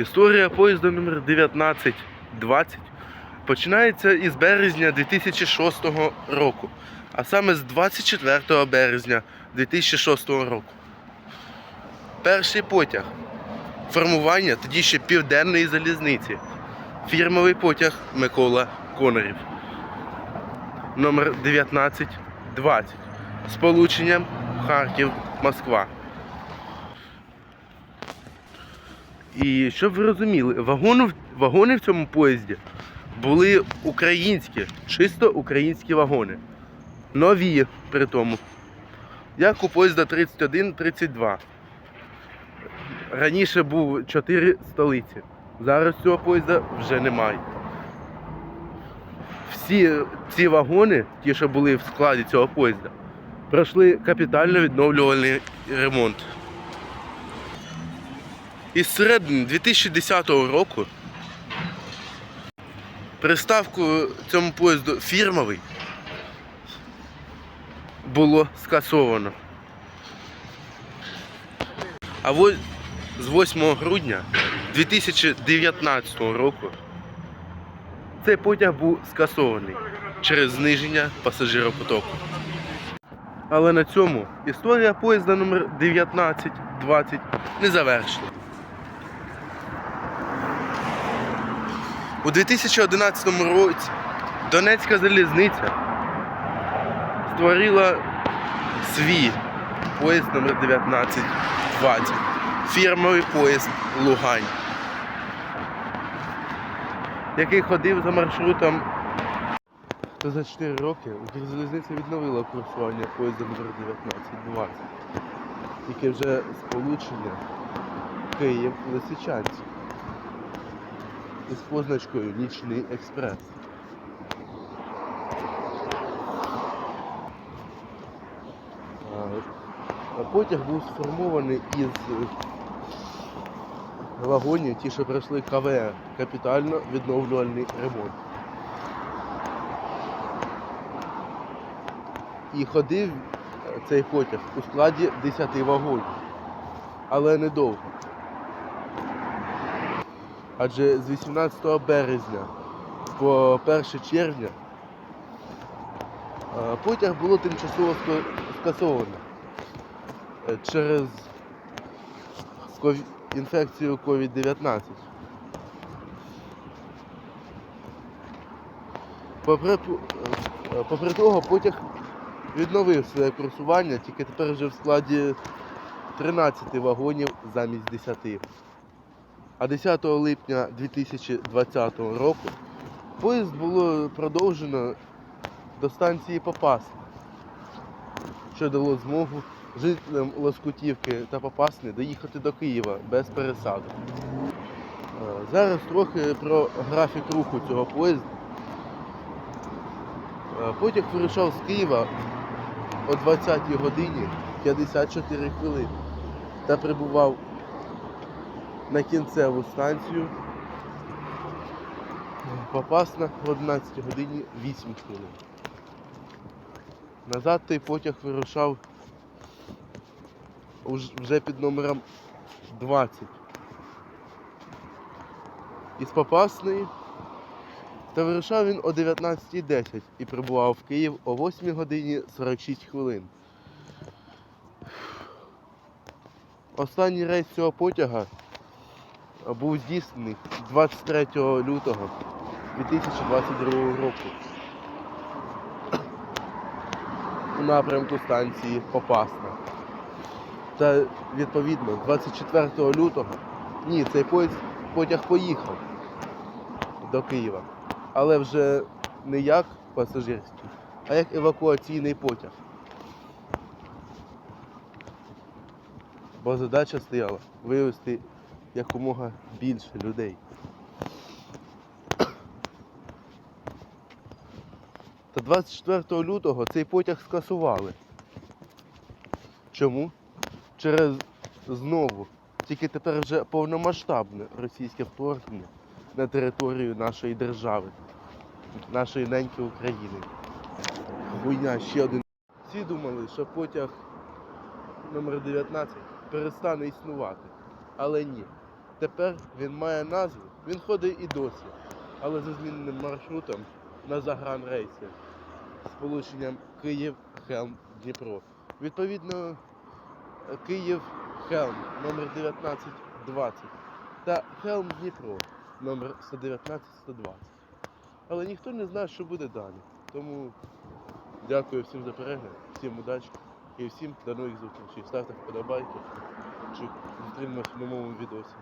Історія поїзда номер 1920 починається із березня 2006 року, а саме з 24 березня 2006 року. Перший потяг формування тоді ще південної залізниці. Фірмовий потяг Микола Конорів. Номер 1920 з полученням Харків-Москва. І щоб ви розуміли, вагони, вагони в цьому поїзді були українські, чисто українські вагони. Нові при тому. Як у поїзда 31-32. Раніше був 4 столиці. Зараз цього поїзда вже немає. Всі ці вагони, ті, що були в складі цього поїзда, пройшли капітально відновлювальний ремонт. Із середини 2010 року приставку цьому поїзду фірмовий було скасовано. А ось з 8 грудня 2019 року цей потяг був скасований через зниження пасажиропотоку. Але на цьому історія поїзда номер 1920 не завершена. У 2011 році Донецька залізниця створила свій поїзд номер 1920 фірмовий поїзд Лугань, який ходив за маршрутом. За 4 роки Укрзалізниця відновила курсування поїзда номер 1920, яке вже сполучення Київ-Лисичанськ із позначкою Нічний експрес. Потяг був сформований із вагонів, ті, що пройшли КВР, капітально відновлювальний ремонт. І ходив е, цей потяг у складі 10 вагонів, але недовго. Адже з 18 березня по 1 червня е, потяг було тимчасово ска- скасовано е, через інфекцію COVID-19. Попри, е, попри того, потяг відновив своє курсування, тільки тепер вже в складі 13 вагонів замість 10. А 10 липня 2020 року поїзд було продовжено до станції Попасна, що дало змогу жителям Лоскутівки та Попасни доїхати до Києва без пересадок. Е, Зараз трохи про графік руху цього поїзду. Е, Потяг вирушав з Києва о 20 годині 54 хвилини та прибував на кінцеву станцію Попасна в 11 годині 8 хвилин. Назад той потяг вирушав вже під номером 20. Із Попасної та вирушав він о 19.10 і прибував в Київ о 8 годині 46 хвилин. Останній рейс цього потяга був здійснений 23 лютого 2022 року у напрямку станції Попасна. Та відповідно 24 лютого ні, цей поїзд, потяг поїхав до Києва, але вже не як пасажирський, а як евакуаційний потяг. Бо задача стояла вивезти якомога більше людей. Та 24 лютого цей потяг скасували. Чому? Через знову, тільки тепер вже повномасштабне російське вторгнення на територію нашої держави, нашої неньки України. Хуйня ще один. Всі думали, що потяг номер 19 перестане існувати. Але ні. Тепер він має назву, він ходить і досі, але за зміненим маршрутом на загранрейси з полученням Київ, Хелм, Дніпро. Відповідно, Київ Хелм номер 1920 та Хелм Дніпро номер 119 120. Але ніхто не знає, що буде далі. Тому дякую всім за перегляд, всім удачі і всім до нових зустрічей. Ставте вподобайки. Чи зустрінемось в новому відосі.